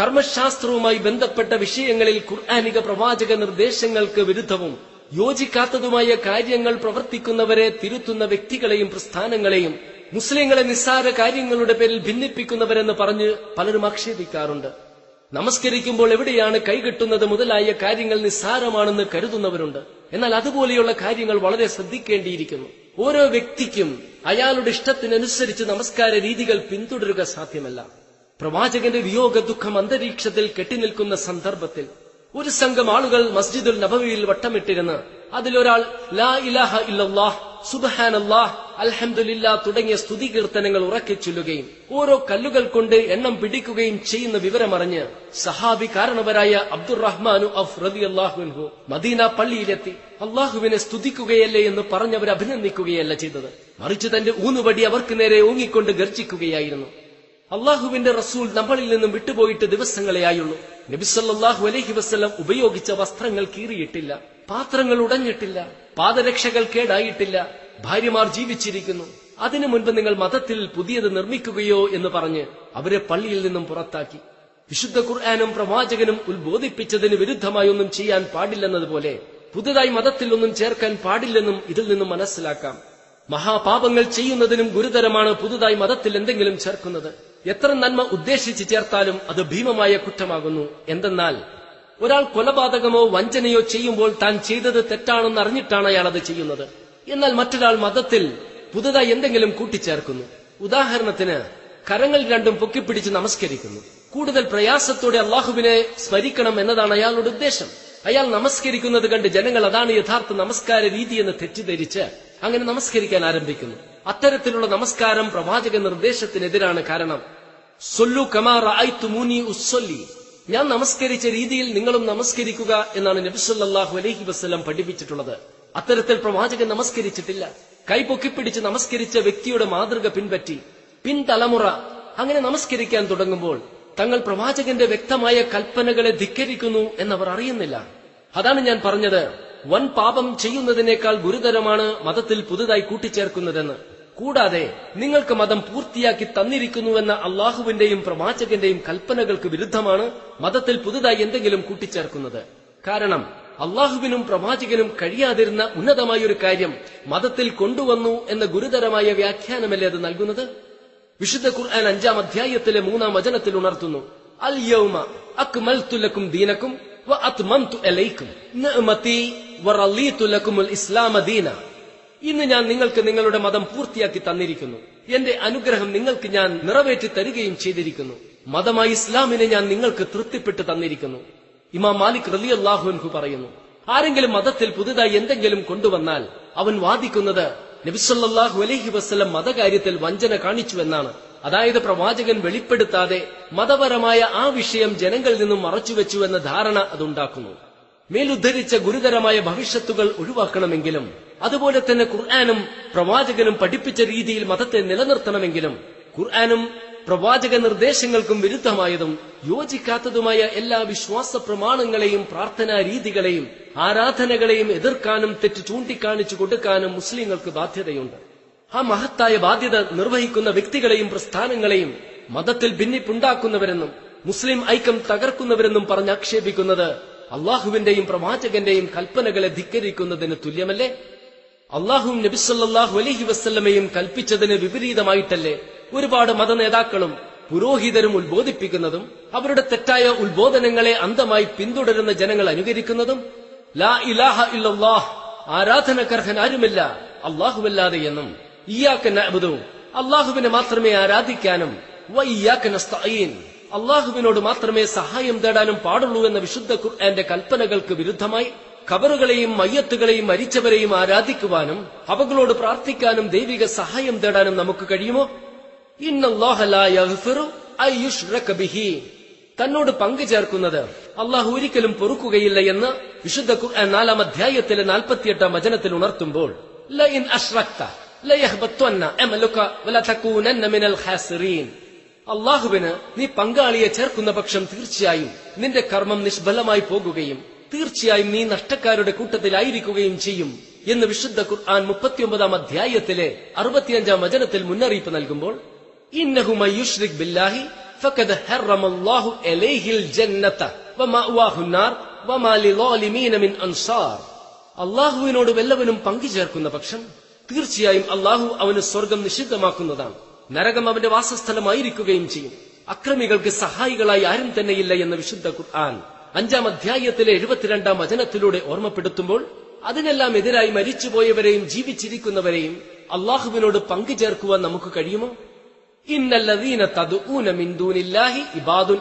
കർമ്മശാസ്ത്രവുമായി ബന്ധപ്പെട്ട വിഷയങ്ങളിൽ ഖുർആാനിക പ്രവാചക നിർദ്ദേശങ്ങൾക്ക് വിരുദ്ധവും യോജിക്കാത്തതുമായ കാര്യങ്ങൾ പ്രവർത്തിക്കുന്നവരെ തിരുത്തുന്ന വ്യക്തികളെയും പ്രസ്ഥാനങ്ങളെയും മുസ്ലിങ്ങളെ നിസ്സാര കാര്യങ്ങളുടെ പേരിൽ ഭിന്നിപ്പിക്കുന്നവരെന്ന് പറഞ്ഞ് പലരും ആക്ഷേപിക്കാറുണ്ട്. നമസ്കരിക്കുമ്പോൾ എവിടെയാണ് കൈകെട്ടുന്നത് മുതലായ കാര്യങ്ങൾ നിസ്സാരമാണെന്ന് കരുതുന്നവരുണ്ട്. എന്നാൽ അതുപോലെയുള്ള കാര്യങ്ങൾ വളരെ ശ്രദ്ധിക്കേണ്ടിയിരിക്കുന്നു. ഓരോ വ്യക്തിക്കും അയാളുടെ ഇഷ്ടത്തിനനുസരിച്ച് നമസ്കാര രീതികൾ പിന്തുടരുക സാധ്യമല്ല. പ്രവാചകന്റെ വിയോഗ ദുഃഖം അന്തരീക്ഷത്തിൽ കെട്ടിനിൽക്കുന്ന സന്ദർഭത്തിൽ ഒരു സംഘം ആളുകൾ മസ്ജിദുൽ നബവിയിൽ വട്ടമിട്ടിരുന്ന് അതിലൊരാൾ ലാ ഇലാഹ ഇല്ലല്ലാഹ് സുബഹാനല്ലാഹ് അൽഹംദുലില്ലാ തുടങ്ങിയ സ്തുതി കീർത്തനങ്ങൾ ഉറക്കി ചൊല്ലുകയും ഓരോ കല്ലുകൾ കൊണ്ട് എണ്ണം പിടിക്കുകയും ചെയ്യുന്ന വിവരമറിഞ്ഞ് സഹാബി കാരണവരായ അബ്ദുറഹ്മാനു അഫ് റബി അള്ളാഹുൻഹു മദീന പള്ളിയിലെത്തി അള്ളാഹുവിനെ സ്തുതിക്കുകയല്ലേ എന്ന് പറഞ്ഞവർ അഭിനന്ദിക്കുകയല്ല ചെയ്തത്. മറിച്ച് തന്റെ ഊന്നുപടി അവർക്ക് നേരെ ഊങ്ങിക്കൊണ്ട് ഗർജിക്കുകയായിരുന്നു. അള്ളാഹുവിന്റെ റസൂൽ നമ്മളിൽ നിന്നും വിട്ടുപോയിട്ട് ദിവസങ്ങളെയായുള്ളൂ നബിസല്ലാഹു അലഹി വസ്ലം ഉപയോഗിച്ച വസ്ത്രങ്ങൾ കീറിയിട്ടില്ല. പാത്രങ്ങൾ ഉടഞ്ഞിട്ടില്ല. പാദരക്ഷകൾ കേടായിട്ടില്ല. ഭാര്യമാർ ജീവിച്ചിരിക്കുന്നു. അതിനു മുൻപ് നിങ്ങൾ മതത്തിൽ പുതിയത് നിർമ്മിക്കുകയോ എന്ന് പറഞ്ഞ് അവരെ പള്ളിയിൽ നിന്നും പുറത്താക്കി. വിശുദ്ധ ഖുർആാനും പ്രവാചകനും ഉത്ബോധിപ്പിച്ചതിന് വിരുദ്ധമായി ഒന്നും ചെയ്യാൻ പാടില്ലെന്നതുപോലെ പുതുതായി മതത്തിൽ ഒന്നും ചേർക്കാൻ പാടില്ലെന്നും ഇതിൽ നിന്നും മനസ്സിലാക്കാം. മഹാപാപങ്ങൾ ചെയ്യുന്നതിനും ഗുരുതരമാണ് പുതുതായി മതത്തിൽ എന്തെങ്കിലും ചേർക്കുന്നത്. എത്ര നന്മ ഉദ്ദേശിച്ച് ചേർത്താലും അത് ഭീമമായ കുറ്റമാകുന്നു. എന്തെന്നാൽ ഒരാൾ കൊലപാതകമോ വഞ്ചനയോ ചെയ്യുമ്പോൾ താൻ ചെയ്തത് തെറ്റാണെന്ന് അറിഞ്ഞിട്ടാണ് അയാൾ അത് ചെയ്യുന്നത്. എന്നാൽ മറ്റൊരാൾ മതത്തിൽ പുതുതായി എന്തെങ്കിലും കൂട്ടിച്ചേർക്കുന്നു. ഉദാഹരണത്തിന് കരങ്ങൾ രണ്ടും പൊക്കിപ്പിടിച്ച് നമസ്കരിക്കുന്നു. കൂടുതൽ പ്രയാസത്തോടെ അള്ളാഹുവിനെ സ്മരിക്കണം എന്നതാണ് അയാളുടെ ഉദ്ദേശം. അയാൾ നമസ്കരിക്കുന്നത് കണ്ട് ജനങ്ങൾ അതാണ് യഥാർത്ഥ നമസ്കാര രീതി എന്ന് തെറ്റിദ്ധരിച്ച് അങ്ങനെ നമസ്കരിക്കാൻ ആരംഭിക്കുന്നു. അത്തരത്തിലുള്ള നമസ്കാരം പ്രവാചക നിർദ്ദേശത്തിനെതിരാണ് കാരണം. സൊല്ലു കമാർ മൂനി ഉസ്സൊല്ലി. ഞാൻ നമസ്കരിച്ച രീതിയിൽ നിങ്ങളും നമസ്കരിക്കുക എന്നാണ് നബിസല്ലാഹു അലഹി വസ്ലം പഠിപ്പിച്ചിട്ടുള്ളത്. അത്തരത്തിൽ പ്രവാചകൻ നമസ്കരിച്ചിട്ടില്ല. കൈ പൊക്കിപ്പിടിച്ച് നമസ്കരിച്ച വ്യക്തിയുടെ മാതൃക പിൻപറ്റി. പിൻതലമുറ അങ്ങനെ നമസ്കരിക്കാൻ തുടങ്ങുമ്പോൾ തങ്ങൾ പ്രവാചകന്റെ വ്യക്തമായ കൽപ്പനകളെ ധിക്കരിക്കുന്നു എന്നവർ അറിയുന്നില്ല. അതാണ് ഞാൻ പറഞ്ഞത്. വൻ പാപം ചെയ്യുന്നതിനേക്കാൾ ഗുരുതരമാണ് മതത്തിൽ പുതുതായി കൂട്ടിച്ചേർക്കുന്നതെന്ന്. കൂടാതെ നിങ്ങൾക്ക് മതം പൂർത്തിയാക്കി തന്നിരിക്കുന്നുവെന്ന അള്ളാഹുവിന്റെയും പ്രവാചകന്റെയും കൽപ്പനകൾക്ക് വിരുദ്ധമാണ് മതത്തിൽ പുതുതായി എന്തെങ്കിലും കൂട്ടിച്ചേർക്കുന്നത്. കാരണം അള്ളാഹുവിനും പ്രവാചകനും കഴിയാതിരുന്ന ഉന്നതമായൊരു കാര്യം മതത്തിൽ കൊണ്ടുവന്നു എന്ന ഗുരുതരമായ വ്യാഖ്യാനമല്ലേ അത് നൽകുന്നത്? വിശുദ്ധ ഖുർആൻ അഞ്ചാം അധ്യായത്തിലെ മൂന്നാം വചനത്തിൽ ഉണർത്തുന്നു. അൽ യൗമ അക്മൽതു ലക്കും ദീനക്കും വ അലൈക്കും. ഇസ്ലാമ ദീന. ഇന്ന് ഞാൻ നിങ്ങൾക്ക് നിങ്ങളുടെ മതം പൂർത്തിയാക്കി തന്നിരിക്കുന്നു. എന്റെ അനുഗ്രഹം നിങ്ങൾക്ക് ഞാൻ നിറവേറ്റി തരികയും ചെയ്തിരിക്കുന്നു. മതമായി ഇസ്ലാമിനെ ഞാൻ നിങ്ങൾക്ക് തൃപ്തിപ്പെട്ട് തന്നിരിക്കുന്നു. ഇമാം മാലിക് റലി അള്ളാഹുൻഹു പറയുന്നു ആരെങ്കിലും മതത്തിൽ പുതുതായി എന്തെങ്കിലും കൊണ്ടുവന്നാൽ അവൻ വാദിക്കുന്നത് നബിസല്ലാഹു അലഹി വസ്ലം മതകാര്യത്തിൽ വഞ്ചന കാണിച്ചുവെന്നാണ് അതായത് പ്രവാചകൻ വെളിപ്പെടുത്താതെ മതപരമായ ആ വിഷയം ജനങ്ങളിൽ നിന്നും മറച്ചുവെച്ചുവെന്ന ധാരണ അതുണ്ടാക്കുന്നു. മേലുദ്ധരിച്ച ഗുരുതരമായ ഭവിഷ്യത്തുകൾ ഒഴിവാക്കണമെങ്കിലും അതുപോലെ തന്നെ ഖുർആാനും പ്രവാചകനും പഠിപ്പിച്ച രീതിയിൽ മതത്തെ നിലനിർത്തണമെങ്കിലും ഖുർആാനും പ്രവാചക നിർദ്ദേശങ്ങൾക്കും വിരുദ്ധമായതും യോജിക്കാത്തതുമായ എല്ലാ വിശ്വാസ പ്രമാണങ്ങളെയും പ്രാർത്ഥനാ രീതികളെയും ആരാധനകളെയും എതിർക്കാനും തെറ്റ് ചൂണ്ടിക്കാണിച്ചു കൊടുക്കാനും മുസ്ലിങ്ങൾക്ക് ബാധ്യതയുണ്ട്. ആ മഹത്തായ ബാധ്യത നിർവഹിക്കുന്ന വ്യക്തികളെയും പ്രസ്ഥാനങ്ങളെയും മതത്തിൽ ഭിന്നിപ്പുണ്ടാക്കുന്നവരെന്നും മുസ്ലിം ഐക്യം തകർക്കുന്നവരെന്നും പറഞ്ഞ് ആക്ഷേപിക്കുന്നത് അള്ളാഹുവിന്റെയും പ്രവാചകന്റെയും കൽപ്പനകളെ ധിക്കരിക്കുന്നതിന് തുല്യമല്ലേ? അള്ളാഹും നബിസല്ലാഹു അലഹി വസ്ല്ലമയും കൽപ്പിച്ചതിന് വിപരീതമായിട്ടല്ലേ ഒരുപാട് മതനേതാക്കളും പുരോഹിതരും ഉത്ബോധിപ്പിക്കുന്നതും അവരുടെ തെറ്റായ ഉത്ബോധനങ്ങളെ അന്തമായി പിന്തുടരുന്ന ജനങ്ങൾ അനുകരിക്കുന്നതും ലാ ഇലാഹ ഇല്ലല്ലാഹ് ആരാധനക്കർഹൻ ആരുമില്ല അള്ളാഹുവല്ലാതെ എന്നും ഇയാക്കൻ അബുദവും അള്ളാഹുവിനെ മാത്രമേ ആരാധിക്കാനും അള്ളാഹുവിനോട് മാത്രമേ സഹായം തേടാനും പാടുള്ളൂ എന്ന വിശുദ്ധ ഖുർആന്റെ കൽപ്പനകൾക്ക് വിരുദ്ധമായി ഖബറുകളെയും മയ്യത്തുകളെയും മരിച്ചവരെയും ആരാധിക്കുവാനും അവകളോട് പ്രാർത്ഥിക്കാനും ദൈവിക സഹായം തേടാനും നമുക്ക് കഴിയുമോ? ബിഹി. തന്നോട് പങ്കു ചേർക്കുന്നത് അള്ളാഹു ഒരിക്കലും പൊറുക്കുകയില്ല എന്ന് വിശുദ്ധ ഖുർആൻ നാലാം അധ്യായത്തിലെ നാൽപ്പത്തിയെട്ടാം വചനത്തിൽ ഉണർത്തുമ്പോൾ അള്ളാഹുവിന് നീ പങ്കാളിയെ ചേർക്കുന്ന പക്ഷം തീർച്ചയായും നിന്റെ കർമ്മം നിഷ്ഫലമായി പോകുകയും തീർച്ചയായും നീ നഷ്ടക്കാരുടെ കൂട്ടത്തിലായിരിക്കുകയും ചെയ്യും എന്ന് വിശുദ്ധ ഖുർആൻ മുപ്പത്തിയൊമ്പതാം അധ്യായത്തിലെ അറുപത്തിയഞ്ചാം വചനത്തിൽ മുന്നറിയിപ്പ് നൽകുമ്പോൾ ബില്ലാഹി അലൈഹിൽ ജന്നത മിൻ അൻസാർ. അള്ളാഹുവിനോട് വല്ലവനും പങ്കു ചേർക്കുന്ന പക്ഷം തീർച്ചയായും അള്ളാഹു അവന് സ്വർഗം നിഷിദ്ധമാക്കുന്നതാണ്. നരകം അവന്റെ വാസസ്ഥലമായിരിക്കുകയും ചെയ്യും. അക്രമികൾക്ക് സഹായികളായി ആരും തന്നെയില്ല എന്ന് വിശുദ്ധ ഖുർആൻ അഞ്ചാം അധ്യായത്തിലെ എഴുപത്തിരണ്ടാം വചനത്തിലൂടെ ഓർമ്മപ്പെടുത്തുമ്പോൾ അതിനെല്ലാം എതിരായി മരിച്ചുപോയവരെയും ജീവിച്ചിരിക്കുന്നവരെയും അള്ളാഹുവിനോട് പങ്കുചേർക്കുവാൻ നമുക്ക് കഴിയുമോ? ദൂനില്ലാഹി ഇബാദുൻ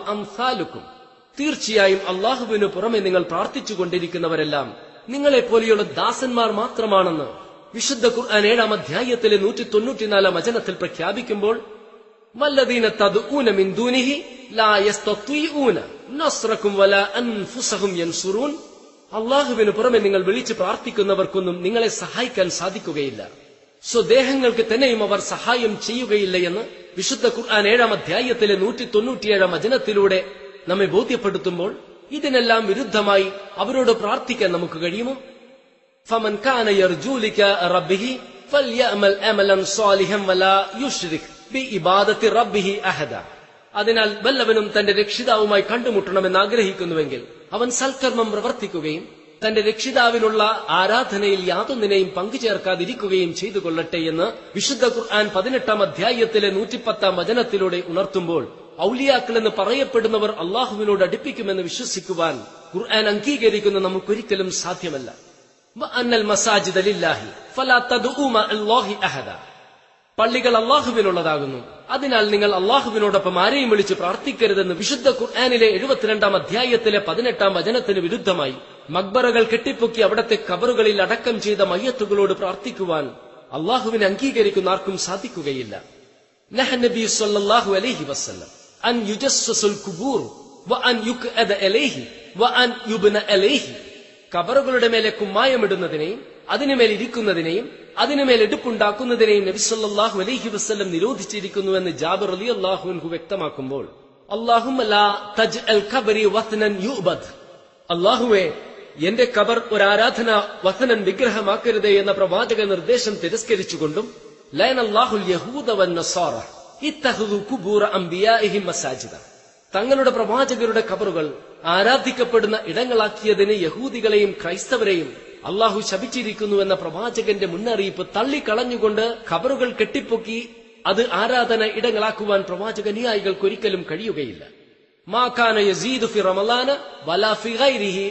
തീർച്ചയായും അള്ളാഹുവിനു പുറമെ നിങ്ങൾ പ്രാർത്ഥിച്ചു കൊണ്ടിരിക്കുന്നവരെല്ലാം നിങ്ങളെ പോലെയുള്ള ദാസന്മാർ മാത്രമാണെന്ന് വിശുദ്ധ ഖുർആൻ ഏഴാം അധ്യായത്തിലെ നൂറ്റി തൊണ്ണൂറ്റിനാലാം വചനത്തിൽ പ്രഖ്യാപിക്കുമ്പോൾ വല്ലദീന تدعون മിൻ ദൂനിഹി ലാ യസ്തത്വീഊന നസ്റകും വലാ അൻഫുസഹും യൻസുറൂൻ അള്ളാഹുവിന് പുറമെ നിങ്ങൾ വിളിച്ച് പ്രാർത്ഥിക്കുന്നവർക്കൊന്നും നിങ്ങളെ സഹായിക്കാൻ സാധിക്കുകയില്ല. സ്വദേഹങ്ങൾക്ക് തന്നെയും അവർ സഹായം ചെയ്യുകയില്ല എന്ന് വിശുദ്ധ ഖുർആൻ ഏഴാം അധ്യായത്തിലെ നൂറ്റി തൊണ്ണൂറ്റിയേഴാം വചനത്തിലൂടെ നമ്മെ ബോധ്യപ്പെടുത്തുമ്പോൾ ഇതിനെല്ലാം വിരുദ്ധമായി അവരോട് പ്രാർത്ഥിക്കാൻ നമുക്ക് കഴിയുമോ? ഫമൻ കാന അമലൻ വലാ യുശ്രിക് ബിഇബാദത്തി റബ്ബിഹി അഹദ. അതിനാൽ വല്ലവനും തന്റെ രക്ഷിതാവുമായി കണ്ടുമുട്ടണമെന്ന് ആഗ്രഹിക്കുന്നുവെങ്കിൽ അവൻ സൽക്കർമ്മം പ്രവർത്തിക്കുകയും തന്റെ രക്ഷിതാവിനുള്ള ആരാധനയിൽ യാതൊന്നിനെയും പങ്കുചേർക്കാതിരിക്കുകയും ചെയ്തു കൊള്ളട്ടെ എന്ന് വിശുദ്ധ ഖുർആൻ പതിനെട്ടാം അധ്യായത്തിലെ നൂറ്റിപ്പത്താം വചനത്തിലൂടെ ഉണർത്തുമ്പോൾ ഔലിയാക്കൾ എന്ന് പറയപ്പെടുന്നവർ അള്ളാഹുവിനോട് അടുപ്പിക്കുമെന്ന് വിശ്വസിക്കുവാൻ ഖുർആൻ അംഗീകരിക്കുന്ന നമുക്കൊരിക്കലും സാധ്യമല്ല. വഅന്നൽ മസാജിദ ലില്ലാഹി ഫലാ തദ്ഉ മഅല്ലാഹി അഹദ. പള്ളികൾ അള്ളാഹുവിനുള്ളതാകുന്നു അതിനാൽ നിങ്ങൾ അള്ളാഹുവിനോടൊപ്പം ആരെയും വിളിച്ച് പ്രാർത്ഥിക്കരുതെന്ന് വിശുദ്ധ ഖുർആാനിലെ എഴുപത്തിരണ്ടാം അധ്യായത്തിലെ പതിനെട്ടാം വചനത്തിന് വിരുദ്ധമായി. മക്ബറകൾ കെട്ടിപ്പൊക്കി അവിടത്തെ കബറുകളിൽ അടക്കം ചെയ്ത മയ്യത്തുകളോട് പ്രാർത്ഥിക്കുവാൻ അള്ളാഹുവിനെ അംഗീകരിക്കുന്ന ആർക്കും സാധിക്കുകയില്ല. അലൈഹി അൻ കുബൂർ അലൈഹി അലൈഹി കബറുകളുടെ മേലെ കുമ്മായമിടുന്നതിനെയും അതിനുമേൽ ഇരിക്കുന്നതിനെയും അതിനുമേൽ എടുപ്പുണ്ടാക്കുന്നതിനെയും നബിസല്ലാഹു അലൈഹി നിരോധിച്ചിരിക്കുന്നു എന്ന് ജാബിർ അലി അള്ളാഹുൻഹു വ്യക്തമാക്കുമ്പോൾ അള്ളാഹുവെ എന്റെ കബർ ഒരു ആരാധന വസനൻ വിഗ്രഹമാക്കരുതേ എന്ന പ്രവാചക നിർദ്ദേശം തിരസ്കരിച്ചുകൊണ്ടും ലയൻ അള്ളാഹുൽ മസാജിദ. തങ്ങളുടെ പ്രവാചകരുടെ കബറുകൾ ആരാധിക്കപ്പെടുന്ന ഇടങ്ങളാക്കിയതിന് യഹൂദികളെയും ക്രൈസ്തവരെയും അള്ളാഹു ശപിച്ചിരിക്കുന്നു എന്ന പ്രവാചകന്റെ മുന്നറിയിപ്പ് തള്ളിക്കളഞ്ഞുകൊണ്ട് ഖബറുകൾ കെട്ടിപ്പൊക്കി അത് ആരാധന ഇടങ്ങളാക്കുവാൻ പ്രവാചക അനുയായികൾക്ക് ഒരിക്കലും കഴിയുകയില്ല മാക്കാന ഫി വലാ ഗൈരിഹി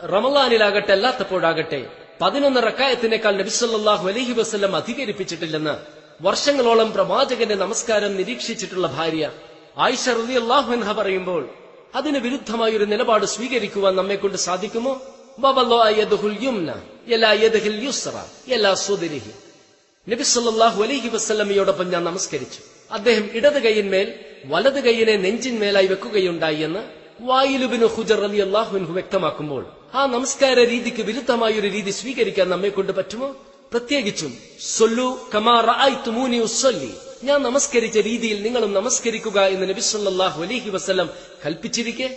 റമലാനിലാകട്ടെ അല്ലാത്തപ്പോഴാകട്ടെ പതിനൊന്ന് റക്കായത്തിനേക്കാൾ നബിസല്ലാഹു അലഹി വസ്ല്ലം അധികരിപ്പിച്ചിട്ടില്ലെന്ന് വർഷങ്ങളോളം പ്രവാചകന്റെ നമസ്കാരം നിരീക്ഷിച്ചിട്ടുള്ള ഭാര്യ ആയിഷ റലി എന്ന പറയുമ്പോൾ അതിന് വിരുദ്ധമായ ഒരു നിലപാട് സ്വീകരിക്കുവാൻ നമ്മെ കൊണ്ട് സാധിക്കുമോ നബി സല്ലാഹു അലൈഹി വസ്ലമയോടൊപ്പം ഞാൻ നമസ്കരിച്ചു. അദ്ദേഹം ഇടത് കൈയിന്മേൽ വലത് കൈയിനെ നെഞ്ചിന്മേലായി വെക്കുകയുണ്ടായി എന്ന് വായിലുബിന് ഹുജർ അലി അള്ളാഹുൻഹു വ്യക്തമാക്കുമ്പോൾ ആ നമസ്കാര രീതിക്ക് വിരുദ്ധമായ ഒരു രീതി സ്വീകരിക്കാൻ നമ്മെ കൊണ്ട് പറ്റുമോ? പ്രത്യേകിച്ചും ഉസ്വല്ലി ഞാൻ നമസ്കരിച്ച രീതിയിൽ നിങ്ങളും നമസ്കരിക്കുക എന്ന് നബി സല്ലല്ലാഹു അലൈഹി വസല്ലം കൽപ്പിച്ചിരിക്കെ.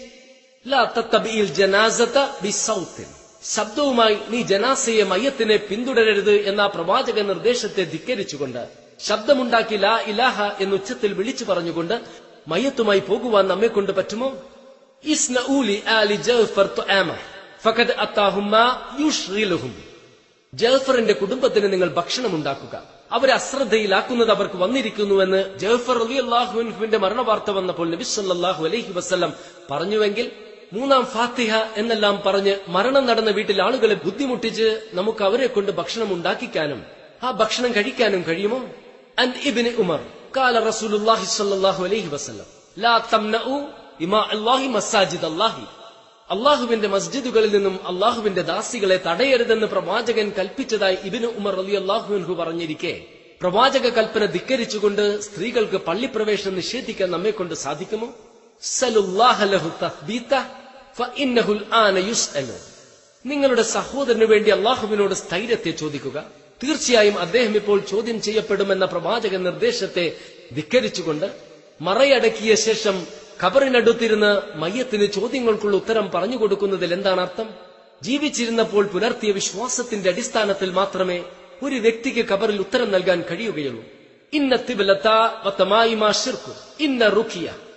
ശബ്ദവുമായി നീ ജനാസയെ മയ്യത്തിനെ പിന്തുടരരുത് എന്ന പ്രവാചക നിർദ്ദേശത്തെ ധിക്കരിച്ചുകൊണ്ട് ശബ്ദമുണ്ടാക്കി ലാ ഇലാഹ എന്ന് ഉച്ചത്തിൽ വിളിച്ചു പറഞ്ഞുകൊണ്ട് മയ്യത്തുമായി പോകുവാൻ നമ്മെ കൊണ്ട് പറ്റുമോ? ഇസ്നഊലി ആലി തുആമ. ഫഖദ് അത്താഹും മാ യുഷ്ഗിലുഹും കുടുംബത്തിന് നിങ്ങൾ ഭക്ഷണം ഉണ്ടാക്കുക. അവരെ അശ്രദ്ധയിലാക്കുന്നത് അവർക്ക് വന്നിരിക്കുന്നുവെന്ന് ജഫർ അലി അള്ളാഹുവിന്റെ മരണവാർത്ത വന്നപ്പോൾ നബി സല്ലാഹു അലൈഹി വസ്ലം പറഞ്ഞുവെങ്കിൽ മൂന്നാം ഫാത്തിഹ എന്നെല്ലാം പറഞ്ഞ് മരണം നടന്ന വീട്ടിൽ ആളുകളെ ബുദ്ധിമുട്ടിച്ച് നമുക്ക് അവരെ കൊണ്ട് ഭക്ഷണം ഉണ്ടാക്കിക്കാനും ആ ഭക്ഷണം കഴിക്കാനും കഴിയുമോ? ഇബിന് ഉമർ കാല റസൂലുള്ളാഹി അലഹി അലൈഹി വസല്ലം ലാ അല്ലാഹി അള്ളാഹുവിന്റെ മസ്ജിദുകളിൽ നിന്നും അള്ളാഹുവിന്റെ ദാസികളെ തടയരുതെന്ന് പ്രവാചകൻ കൽപ്പിച്ചതായി ഇബിന് ഉമർ അലി അള്ളാഹുവിൻഹു പറഞ്ഞിരിക്കെ. പ്രവാചക കൽപ്പന ധിക്കരിച്ചുകൊണ്ട് സ്ത്രീകൾക്ക് പള്ളിപ്രവേശനം നിഷേധിക്കാൻ നമ്മെ കൊണ്ട് സാധിക്കുമോ? നിങ്ങളുടെ സഹോദരന് വേണ്ടി അള്ളാഹുവിനോട് സ്ഥൈര്യത്തെ ചോദിക്കുക. തീർച്ചയായും അദ്ദേഹം ഇപ്പോൾ ചോദ്യം ചെയ്യപ്പെടുമെന്ന പ്രവാചക നിർദ്ദേശത്തെ ധിക്കരിച്ചുകൊണ്ട് മറയടക്കിയ ശേഷം ഖബറിനടുത്തിരുന്ന് മയ്യത്തിന് ചോദ്യങ്ങൾക്കുള്ള ഉത്തരം പറഞ്ഞു കൊടുക്കുന്നതിൽ എന്താണ് അർത്ഥം? ജീവിച്ചിരുന്നപ്പോൾ പുലർത്തിയ വിശ്വാസത്തിന്റെ അടിസ്ഥാനത്തിൽ മാത്രമേ ഒരു വ്യക്തിക്ക് ഖബറിൽ ഉത്തരം നൽകാൻ കഴിയുകയുള്ളൂ. ഇന്ന തിബലത്ത ഇന്ന റുഖിയ.